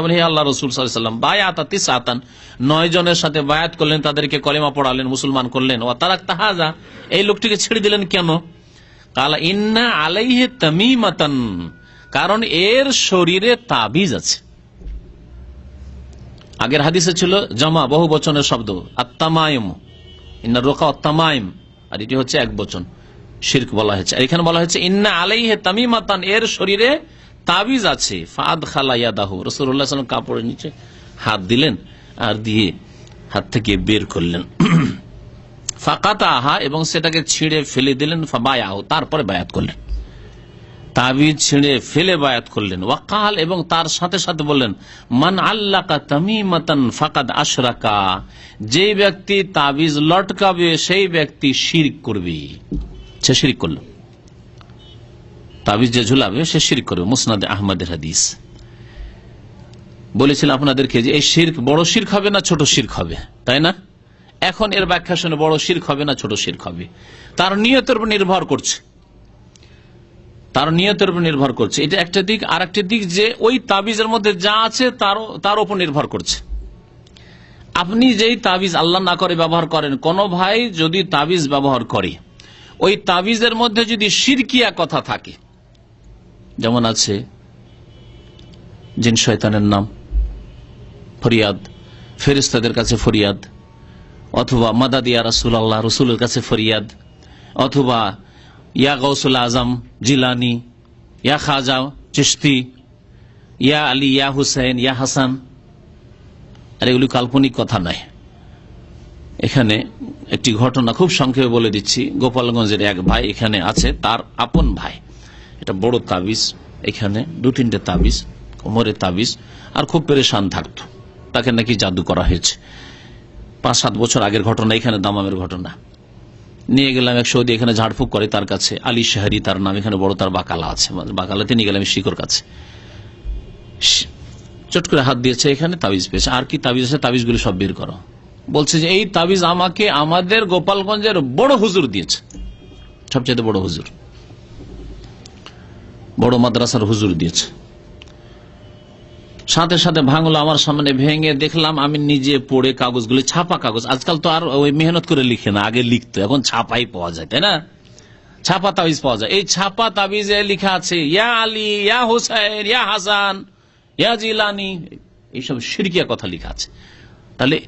বলে, হে আল্লাহ রসুল সাল্লাম বায়াত তিস আতান নয় জনের সাথে বায়াত করলেন তাদেরকে কলেমা পড়ালেন মুসলমান করলেন। ও তারাক তাহাজা এই লোকটিকে ছেড়ে দিলেন কেন? কালা ইন্না আলাইহে তামিমাতান কারণ এর শরীরে তাবিজ আছে। আগের হাদিসে ছিল জমা বহু বচনের শব্দ। আত্মামায়ম ইন্না রোকা অত্তামায়ম আর এটি হচ্ছে এক বচন। শির্ক বলা হয়েছে। আর এখানে বলা হয়েছে ইন্না আলাইহে তামিমাতান এর শরীরে তাবিজ আছে। ফাদ খালা ইয়াদাহু রসুল্লাহ কাপড়ের নিচে হাত দিলেন আর দিয়ে হাত থেকে বের করলেন। ফাঁকাতা আহা এবং সেটাকে ছিঁড়ে ফেলে দিলেন বায়াহ তারপরে বায়াত করলেন। তাবিজ ছিঁড়ে ফেলে বায়াত করলেন। ওয়াকাল এবং তার সাথে সাথে বললেন, মান আল্লাকা আশরাকা। যে ব্যক্তি তাবিজ লটকাবে, সেই ব্যক্তি শিরিক করবে। সে শিরিক করল। তাবিজ যে ঝুলাবে, সে শিরিক করবে। মুসনাদ আহমদের হাদিস। বলেছিলাম আপনাদেরকে যে, এই শির্ক বড় শির্ক হবে না ছোট শির্ক হবে? তাই না? এখন এর ব্যাখ্যা শুনে বড় শির্ক হবে না ছোট শির্ক হবে? তার নিয়তের উপর নির্ভর করছে। তার নিয়তের উপর নির্ভর করছে। এটা একটা দিক। আর একটা দিক যে, ওই তাবিজের মধ্যে যা আছে, তার তার উপর নির্ভর করছে। আপনি যেই তাবিজ আল্লাহ না করে ব্যবহার করেন, কোন ভাই যদি তাবিজ ব্যবহার করে, ওই তাবিজের মধ্যে যদি সিরকিয়া কথা থাকে যেমন আছে জিন শয়তানের নাম, ফরিয়াদ ফেরিস্তাদের কাছে ফরিয়াদ, অথবা মাদাদিয়া রাসুল আল্লাহ রসুলের কাছে ফরিয়াদ, অথবা ইয়া গৌসুল আজম, জিলানি, ইয়া খাজা চিস্তি ইয়া আলী, ইয়া হুসেন ইয়া হাসান। আর এগুলি কাল্পনিক কথা নয়। এখানে একটি ঘটনা খুব সংক্ষেপে বলে দিচ্ছি। গোপালগঞ্জের এক ভাই এখানে আছে, তার আপন ভাই। এটা বড় তাবিজ, এখানে দু তিনটে তাবিজ, কোমরের তাবিজ, আর খুব পেরেশান থাকতো। তাকে নাকি জাদু করা হয়েছে। পাঁচ সাত বছর আগের ঘটনা, এখানে দামামের ঘটনা। নিয়ে গেলাম এক সৌদি, এখানে ঝাড়ফুঁক করে তার কাছে। আলী শাহরি তার নাম, এখানে বড় তার বাকালা আছে। বাকালাতে নিয়ে গেলাম শিকর কাছে। চট করে হাত দিয়েছে, এখানে তাবিজ পেয়েছে। আর কি তাবিজ আছে, তাবিজগুলি সব বের করো। বলছে যে, এই তাবিজ আমাকে আমাদের গোপালগঞ্জের বড় হুজুর দিয়েছে। সবচেয়ে বড় হুজুর। বড় মাদ্রাসার হুজুর দিয়েছে। সাথে সাথে ভাঙলো আমার সামনে, ভেঙে দেখলাম আমি নিজে পড়ে কাগজগুলি, ছাপা কাগজ। আজকাল তো আর ওই মেহনত করে লিখে না, আগে লিখতো, এখন ছাপাই পাওয়া যায়, তাই না? ছাপা তাবিজ পাওয়া যায়। এই ছাপা তাবিজে লিখা আছে, ইয়া আলী, ইয়া হুসাইন, ইয়া হাসান, ইয়া জিলানি, এইসব সিরকিয়া কথা লিখা আছে। তাহলে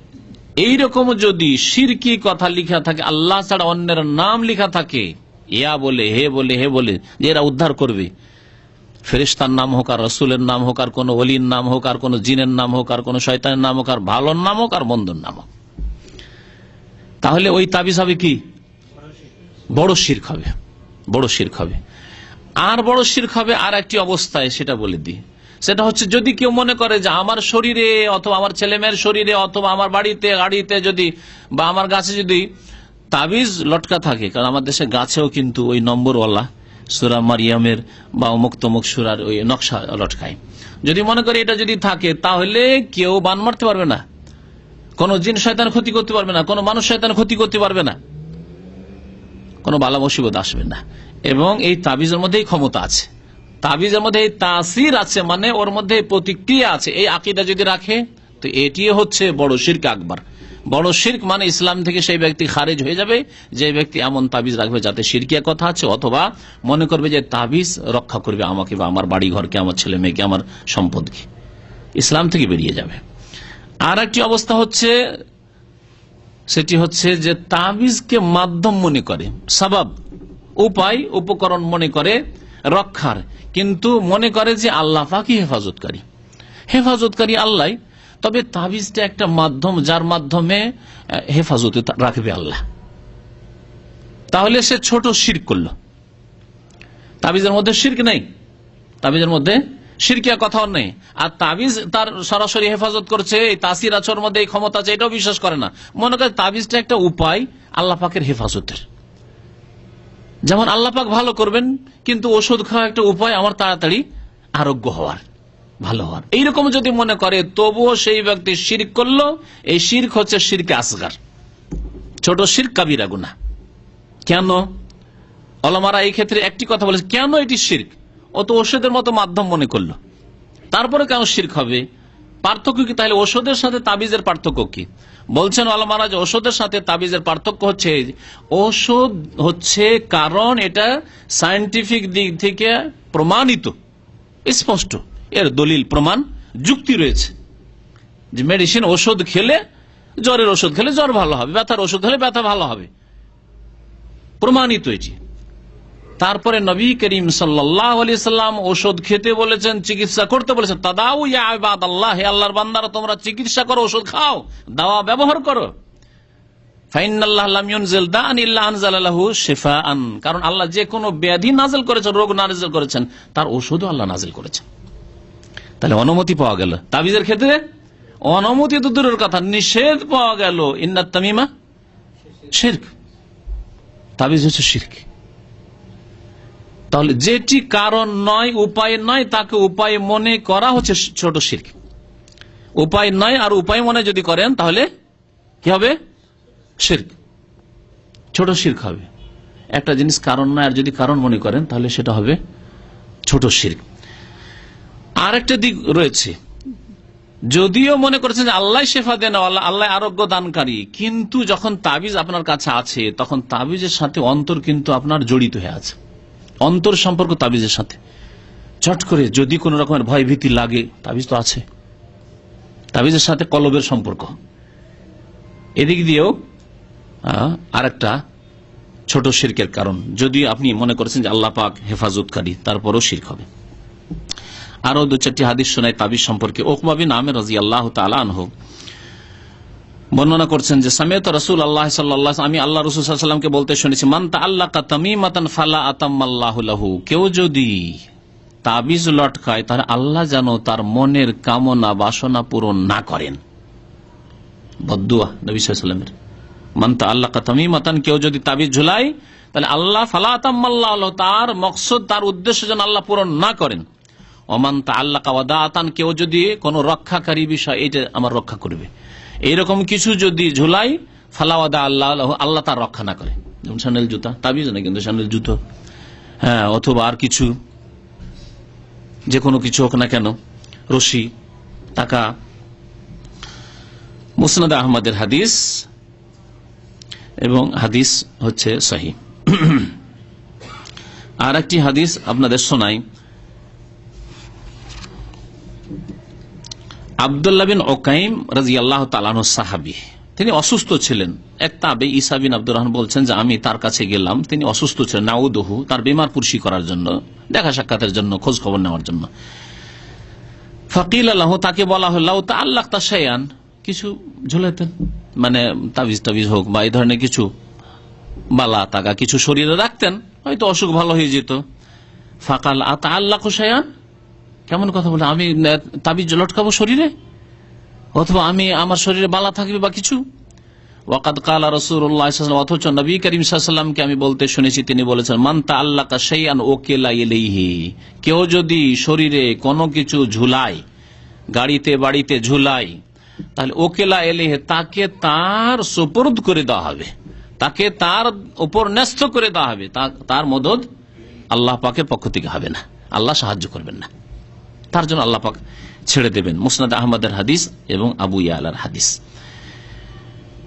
এইরকম যদি সিরকি কথা লিখা থাকে, আল্লাহ ছাড়া অন্যের নাম লিখা থাকে, ইয়া বলে, হে বলে হে বলে, যে এরা উদ্ধার করবে। ফেরিস্তার নাম হোক আর রসুলের নাম হোক আর কোন অলির নাম হোক আর কোন জিনের নাম হোক আর কোন শয়তানের নাম হোক আর ভালোর নাম হোক আর মন্দর নাম হোক। তাহলে ওই তাবিজ হবে কি? বড় শির্ক হবে, বড় শির্ক হবে। আর বড় শির্ক হবে আর একটি অবস্থায়, সেটা বলে দিই। সেটা হচ্ছে যদি কেউ মনে করে যে আমার শরীরে অথবা আমার ছেলে মেয়ের শরীরে অথবা আমার বাড়িতে, গাড়িতে যদি বা আমার গাছে যদি তাবিজ লটকা থাকে, কারণ আমার দেশে গাছেও কিন্তু ওই নম্বরওয়ালা সুরা মারিয়ামের বা অমুক তমুক সুরার ওই নকশা লটকায়। যদি মনে করে এটা যদি থাকে, তাহলে কেউ বান মারতে পারবে না। কোন জিন শয়তান ক্ষতি করতে পারবে না, কোন মানুষ শয়তান ক্ষতি করতে পারবে না। কোন বালা মুসিবত আসবে না। এবং এই তাবিজের মধ্যেই ক্ষমতা আছে। তাবিজের মধ্যে এই তাসির আছে মানে ওর মধ্যে প্রতিক্রিয়া আছে। এই আকিদা যদি রাখে, তো এটি হচ্ছে বড় শির্ক আকবর। বড় শির্ক মানে ইসলাম থেকে সেই ব্যক্তি খারেজ হয়ে যাবে, যে ব্যক্তি এমন তাবিজ রাখবে যাতে শিরকিয়া কথা আছে, অথবা মনে করবে যে তাবিজ রক্ষা করবে আমাকে বা আমার বাড়ি ঘরকে আমার ছেলে মেয়েকে, আমার সম্পদকে। ইসলাম থেকে বেরিয়ে যাবে। আর একটি অবস্থা হচ্ছে, সেটি হচ্ছে যে তাবিজকে মাধ্যম মনে করে স্বভাব উপায়, উপকরণ মনে করে রক্ষার, কিন্তু মনে করে যে আল্লাহ পাকি হেফাজতকারী। হেফাজতকারী আল্লাহ তবে তাবিজটা একটা মাধ্যম, যার মাধ্যমে হেফাজতে রাখবে আল্লাহ। তাহলে সে ছোট শির করল। তাবিজের মধ্যে শির্ক নেই। তাবিজের মধ্যে শিরকিয়া কথাও নেই। আর তাবিজ তার সরাসরি হেফাজত করছে, এই তাসির আচর মধ্যে, এই ক্ষমতা আছে, এটাও বিশ্বাস করে না। মনে করে তাবিজটা একটা উপায় আল্লাহ পাকের হেফাজতের। যেমন আল্লাহ পাক ভালো করবেন, কিন্তু ওষুধ খাওয়া একটা উপায় আমার তাড়াতাড়ি আরোগ্য হওয়ার। ভালো হওয়ার। এইরকম যদি মনে করে, তবুও সেই ব্যক্তি শির্ক করল, এই শির্ক হচ্ছে শিরকে আসগার। ছোট শির কাবিরা গুনা কেন? অলমারা এই ক্ষেত্রে একটি কথা বলেছে, কেন এটি শির্ক? ও তো ওষুধের মতো মাধ্যম মনে করল। তারপরে কেন শির্ক হবে? পার্থক্য কি? তাহলে ওষুধের সাথে তাবিজের পার্থক্য কি? বলছেন আল্লাহ যে ওষুধের সাথে তাবিজের পার্থক্য হচ্ছে, ওষুধ হচ্ছে কারণ এটা সায়েন্টিফিক দিক থেকে প্রমাণিত, স্পষ্ট। এর দলিল, প্রমাণ, যুক্তি রয়েছে। যে মেডিসিন ওষুধ খেলে জ্বরের ওষুধ খেলে জ্বর ভালো হবে, ব্যথার ওষুধ খেলে ব্যথা ভালো হবে। প্রমাণিত এটি। তারপরে নবী করিম সাল্লাম ওষুধ খেতে বলেছেন, চিকিৎসা করতে বলেছেন আল্লাহ হে আল্লাহর বান্দারা, তোমরা চিকিৎসা করো ওষুধ খাও, দাওয়া ব্যবহার করো। কারণ আল্লাহ যে কোনো ব্যাধি নাজেল করেছেন, রোগ নাজেল করেছেন, তার ওষুধও আল্লাহ নাজেল করেছেন। তাহলে অনুমতি পাওয়া গেল। তাবিজের ক্ষেত্রে অনুমতি তো দূরের কথা, নিষেধ পাওয়া গেল। ইন্নাত তামিমা শির্ক। তাবিজ হচ্ছে শির্ক। তাহলে যেটি কারণ নয়, উপায় নয়, তাকে উপায় মনে করা হচ্ছে ছোট শির্ক। উপায় নয় আর উপায় মনে যদি করেন, তাহলে কি হবে? শির্ক। ছোট শির্ক হবে। একটা জিনিস কারণ নয় আর যদি কারণ মনে করেন, তাহলে সেটা হবে ছোট শির্ক। আর একটা দিক রয়েছে। যদিও মনে করেছেন আল্লাহ শেফা দেন, আল্লাহ আরোগ্য দানকারী, কিন্তু যখন তাবিজ আপনার কাছে আছে, তখন তাবিজের সাথে অন্তর কিন্তু আপনার জড়িত হয়ে আছে। অন্তর সম্পর্ক তাবিজের সাথে। চট করে যদি কোন রকমের ভয় ভীতি লাগে, তাবিজ তো আছে। তাবিজের সাথে কলবের সম্পর্ক। এদিক দিয়েও আর একটা ছোট শির্কের কারণ। যদি আপনি মনে করেছেন যে আল্লাহ পাক হেফাজতকারী, তারপরও শির্ক হবে। আরও দু চারটি হাদিস শোনায় তাবিজ সম্পর্কে। ওকবাবি নামে রাজি আল্লাহ তালানহ বর্ণনা করছেন যে সামেত রসুল আল্লাহ সাল্লাহ আমি আল্লাহ রসুলামকে বলতে শুনেছি মান্তা আল্লাহ তামিমাতান ফালা আতাম্মাল্লাহু কেউ যদি তাবিজ লটকায়, তাহলে আল্লাহ যেন তার মনের কামনা, বাসনা পূরণ না করেন। বদুয়া নবী সাল্লামের। মান্তা আল্লাহ তামিমাতান কেউ যদি তাবিজ ঝুলাই তাহলে আল্লাহ ফালা আতাম্মাল্লাহ তার মকসদ, তার উদ্দেশ্য যেন আল্লাহ পূরণ না করেন। অমান তা আল্লাহ কাওয়াদাতান কেউ যদি কোনো রক্ষাকারী বিষয় এটা আমার রক্ষা করবে। এইরকম কিছু যদি ঝুলাই ফালাওয়াদা আল্লাহ আল্লাহ তার রক্ষা না করে। যেমন স্যান্ডেল জুতা, তাবিজ না কিন্তু স্যান্ডেল জুতো। হ্যাঁ অথবা আর কিছু যে কোনো কিছু হোক না কেন, রশি, টাকা। মুসনাদ আহমদের হাদিস, এবং হাদিস হচ্ছে সহি। আর একটি হাদিস আপনাদের শোনাই। আবদুল্লাহ বিন ওকাইম রাজি আল্লাহ তালান সাহাবি। তিনি অসুস্থ ছিলেন। এক তাবে ইসা বিন আব্দুর রহমান বলছেন যে, আমি তার কাছে গেলাম। তিনি অসুস্থ ছিলেন নাউদহু, তার বিমার পুরসি করার জন্য, দেখা সাক্ষাতের জন্য খোঁজ খবর নেওয়ার জন্য। ফকিল আল্লাহ, তাকে বলা হল তা আল্লাহ তা সায়ান কিছু ঝুলাইতেন মানে তাবিজ টাবিজ হোক বা এই ধরনের কিছু বালা তাকা কিছু শরীরে রাখতেন, হয়তো অসুখ ভালো হয়ে যেত। ফাকাল আতা আল্লাহ সায়ান কেমন কথা বলে আমি তাবিজ লটকাবো শরীরে? অথবা আমি আমার শরীরে বালা থাকবে বা কিছু? ওয়াকাদ কালা রসুল্লাহ অথচ নবী করিম সাল্লামকে আমি বলতে শুনেছি, তিনি বলেছেন মান্তা আল্লাহ কাশাইয়ান ওকেলা এলেইহি কেউ যদি শরীরে কোনো কিছু ঝুলাই, গাড়িতে, বাড়িতে ঝুলাই, তাহলে ওকেলা এলেহে তাকে তার সুপরুদ করে দেওয়া হবে। তাকে তার উপর ন্যস্ত করে দেওয়া হবে। তার মদত আল্লাহ পাকের পক্ষ থেকে হবে না। আল্লাহ সাহায্য করবেন না। তার জন্য আল্লাপাক ছেড়ে দেবেন। মুসনাদ আহমদের হাদিস এবং আবু ইয়ালার হাদিস।